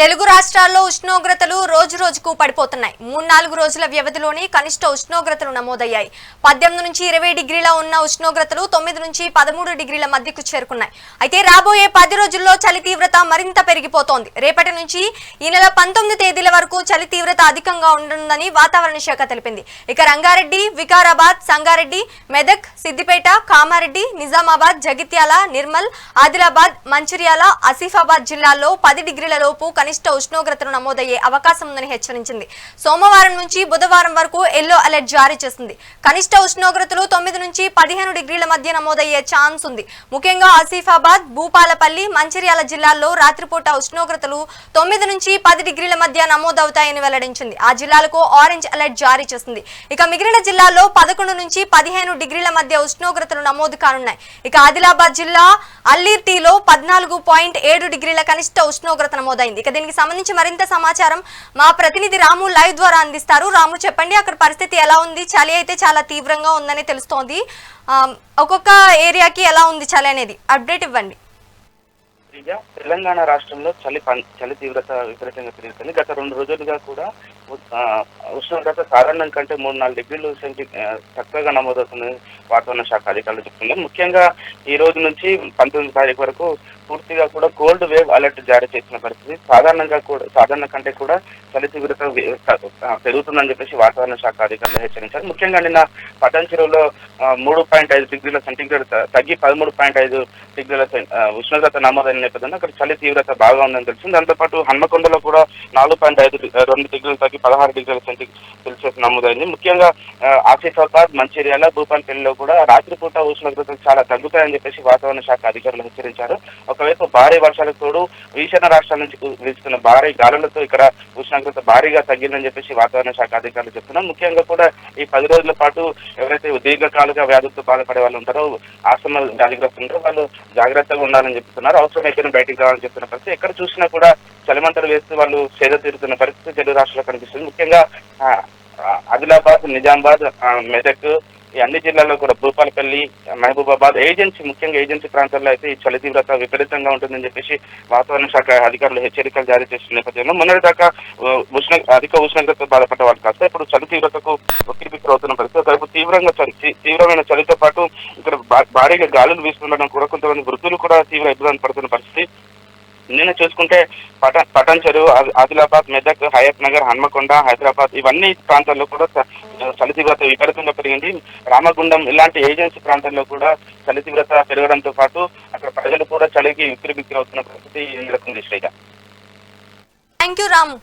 తెలుగు రాష్ట్రాల్లో ఉష్ణోగ్రతలు రోజు రోజుకు పడిపోతున్నాయి. మూడు నాలుగు రోజుల వ్యవధిలోనే కనిష్ట ఉష్ణోగ్రతలు నమోదయ్యాయి. పద్దెనిమిది నుంచి ఇరవై డిగ్రీల ఉన్న ఉష్ణోగ్రతలు తొమ్మిది నుంచి పదమూడు డిగ్రీల మధ్యకు చేరుకున్నాయి. అయితే రాబోయే పది రోజుల్లో చలి తీవ్రత మరింత పెరిగిపోతోంది. రేపటి నుంచి ఈ నెల పంతొమ్మిది తేదీల వరకు చలి తీవ్రత అధికంగా ఉండనుందని వాతావరణ శాఖ తెలిపింది. ఇక రంగారెడ్డి వికారాబాద్ సంగారెడ్డి మెదక్ సిద్దిపేట కామారెడ్డి నిజామాబాద్ జగిత్యాల నిర్మల్ ఆదిలాబాద్ మంచిర్యాల ఆసిఫాబాద్ జిల్లాల్లో పది డిగ్రీల లోపు కనిష్ట ఉష్ణోగ్రతలు నమోదయ్యే అవకాశం ఉందని హెచ్చరించింది. సోమవారం నుంచి బుధవారం వరకు ఎల్లో అలర్ట్ జారీ చేసింది. కనిష్ట ఉష్ణోగ్రతలు తొమ్మిది నుంచి పదిహేను డిగ్రీల మధ్య నమోదయ్యే ఛాన్స్ ఉంది. ముఖ్యంగా ఆసిఫాబాద్ భూపాలపల్లి మంచిర్యాల జిల్లాల్లో రాత్రిపూట ఉష్ణోగ్రతలు తొమ్మిది నుంచి పది డిగ్రీల మధ్య నమోదవుతాయని వెల్లడించింది. ఆ జిల్లాలకు ఆరెంజ్ అలర్ట్ జారీ చేసింది. ఇక మిగిలిన జిల్లాల్లో పదకొండు నుంచి పదిహేను డిగ్రీల మధ్య ఉష్ణోగ్రతలు నమోదు కానున్నాయి. ఇక ఆదిలాబాద్ జిల్లా అల్లీర్టీలో పద్నాలుగు పాయింట్ ఏడు డిగ్రీల కనిష్ట ఉష్ణోగ్రత నమోదైంది. ఇక దీనికి సంబంధించి మరింత సమాచారం మా ప్రతినిధి రాము లైవ్ ద్వారా అందిస్తారు. రాము చెప్పండి అక్కడ పరిస్థితి ఎలా ఉంది? చలి అయితే చాలా తీవ్రంగా ఉందని తెలుస్తోంది. ఒక్కొక్క ఏరియాకి ఎలా ఉంది చలి అనేది? అప్డేట్ ఇవ్వండి. తెలంగాణ రాష్ట్రంలో చలి పం- చలి తీవ్రత విపరీతంగా పెరుగుతుంది. గత రెండు రోజులుగా కూడా ఉష్ణోగ్రత సాధారణం కంటే మూడు నాలుగు డిగ్రీలు సెంటి తక్కువగా నమోదవుతుంది వాతావరణ శాఖ అధికారులు చెప్తున్నారు. ముఖ్యంగా ఈ రోజు నుంచి పంతొమ్మిది తారీఖు వరకు పూర్తిగా కూడా కోల్డ్ వేవ్ అలర్ట్ జారీ చేసిన పరిస్థితి. సాధారణంగా కూడా సాధారణ కంటే కూడా చలి తీవ్రత పెరుగుతుందని చెప్పేసి వాతావరణ శాఖ అధికారులు హెచ్చరించారు. ముఖ్యంగా నిన్న పటన్ చెరువులో మూడు పాయింట్ ఐదు డిగ్రీల సెంటీగ్రేడ్ తగ్గి పదమూడు పాయింట్ ఐదు డిగ్రీల ఉష్ణోగ్రత నమోదైన నేపథ్యంలో అక్కడ చలి తీవ్రత బాగా ఉందని తెలిసింది. దాంతోపాటు హన్మకొండలో కూడా నాలుగు పాయింట్ ఐదు రెండు డిగ్రీలు తగ్గి పదహారు డిగ్రీల సెంటీగ్రేడ్ సెల్సియస్ నమోదైంది. ముఖ్యంగా ఆసిఫాబాద్ మంచిర్యాల భూపాలపల్లిలో కూడా రాత్రిపూట ఉష్ణోగ్రతలు చాలా తగ్గుతాయని చెప్పేసి వాతావరణ శాఖ అధికారులు హెచ్చరించారు. ఒకవైపు భారీ వర్షాలకు తోడు ఈశాన్య రాష్ట్రాల నుంచి వీస్తున్న భారీ గాలులతో ఇక్కడ ఉష్ణోగ్రత భారీగా తగ్గిందని చెప్పేసి వాతావరణ శాఖ అధికారులు చెప్తున్నారు. ముఖ్యంగా కూడా ఈ పది రోజుల పాటు ఎవరైతే దీర్ఘకాలుగా వ్యాధులతో బాధపడే వాళ్ళు ఉంటారో ఆస్తమా వ్యాధిగ్రస్తులు ఉంటారో వాళ్ళు జాగ్రత్తగా ఉండాలని చెప్తున్నారు. అవసరమైతే బయటికి రావాలని చెప్తున్న పరిస్థితి. ఎక్కడ చూసినా కూడా చలిమంటలు వేస్తూ వాళ్ళు సేద తీరుతున్న పరిస్థితి తెలుగు రాష్ట్రాల్లో కనిపిస్తుంది. ముఖ్యంగా ఆదిలాబాద్ నిజామాబాద్ మెదక్ ఈ అన్ని జిల్లాల్లో కూడా భూపాలపల్లి మహబూబాబాద్ ఏజెన్సీ ముఖ్యంగా ఏజెన్సీ ప్రాంతాల్లో అయితే ఈ చలి తీవ్రత విపరీతంగా ఉంటుందని చెప్పేసి వాతావరణ శాఖ అధికారులు హెచ్చరికలు జారీ చేసిన నేపథ్యంలో మొన్నటిదాకా దాకా ఉష్ణ అధిక ఉష్ణోగ్రత బాధపడ్డ వాళ్ళు కాస్త ఇప్పుడు చలి తీవ్రతకు ఒక్కిరిబిక్కిరి అవుతున్న పరిస్థితి. ఒకవైపు తీవ్రంగా చలి తీవ్రమైన చలితో పాటు ఇక్కడ భారీగా గాలులు వీస్తుండడం కూడా కొంతమంది వృద్ధులు కూడా తీవ్ర ఇబ్బంది పడుతున్న పరిస్థితి. నిన్న చూసుకుంటే పట పటాన్ చెరువు ఆదిలాబాద్ మెదక్ హయత్ నగర్ హన్మకొండ హైదరాబాద్ ఇవన్నీ ప్రాంతాల్లో కూడా చలి తీవ్రత విపరీతంగా పెరిగింది. రామగుండం ఇలాంటి ఏజెన్సీ ప్రాంతాల్లో కూడా చలి తీవ్రత పెరగడంతో పాటు అక్కడ ప్రజలు కూడా చలికి విక్కిరి బిక్కిరి అవుతున్న పరిస్థితి నెలకొంది శ్రీగా. Thank you Ramu.